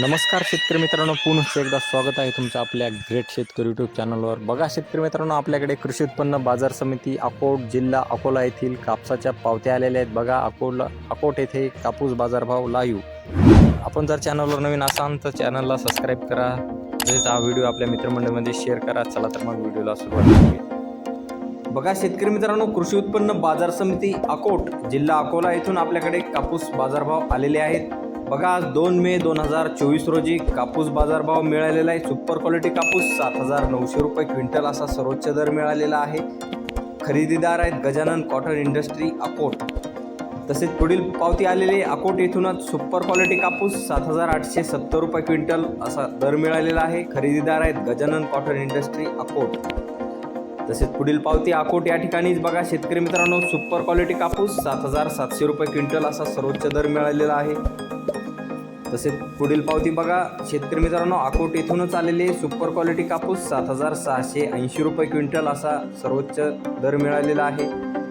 नमस्कार शेतकरी मित्रांनो पुन्हा एकदा स्वागत आहे तुमचं आपल्या ग्रेट शेतकरी यूट्यूब चॅनलवर बघा शेतकरी मित्रांनो आपल्याकडे कृषी उत्पन्न बाजार समिती अकोट जिल्हा अकोला येथील कापसाच्या पावत्या आलेल्या आहेत. बघा अकोला अकोट येथे कापूस बाजारभाव लाईव्ह आपण जर चॅनलवर नवीन असाल तर चॅनलला सबस्क्राईब करा. तसेच हा व्हिडिओ आपल्या मित्रमंडळीमध्ये शेअर करा. चला तर मग व्हिडिओला सुरुवात करूया. बघा शेतकरी मित्रांनो कृषी उत्पन्न बाजार समिती अकोट जिल्हा अकोला येथून आपल्याकडे कापूस बाजारभाव आलेले आहेत. बघा आज दोन मे दोन हजार चोवीस रोजी कापूस बाजारभाव मिळालेला आहे. सुपर क्वालिटी कापूस सात हजार नऊशे रुपये क्विंटल असा सर्वोच्च दर मिळालेला आहे. खरेदीदार आहेत गजानन कॉटन इंडस्ट्री अकोट. तसेच पुढील पावती आलेली अकोट येथूनच. सुपर क्वालिटी कापूस सात हजार आठशे सत्तर रुपये क्विंटल असा दर मिळालेला आहे. खरेदीदार आहेत गजानन कॉटन इंडस्ट्री अकोट. तसेच पुढील पावती अकोट या ठिकाणीच बघा. शेतकरी मित्रांनो सुपर क्वालिटी कापूस सात हजार सातशे रुपये क्विंटल असा सर्वोच्च दर मिळालेला आहे. तसेच पुढील पावती बघा. शेतकरी मित्रांनो अकोट येथूनच आलेले सुपर क्वालिटी कापूस सात हजार सहाशे ऐंशी रुपये क्विंटल असा सर्वोच्च दर मिळालेला आहे.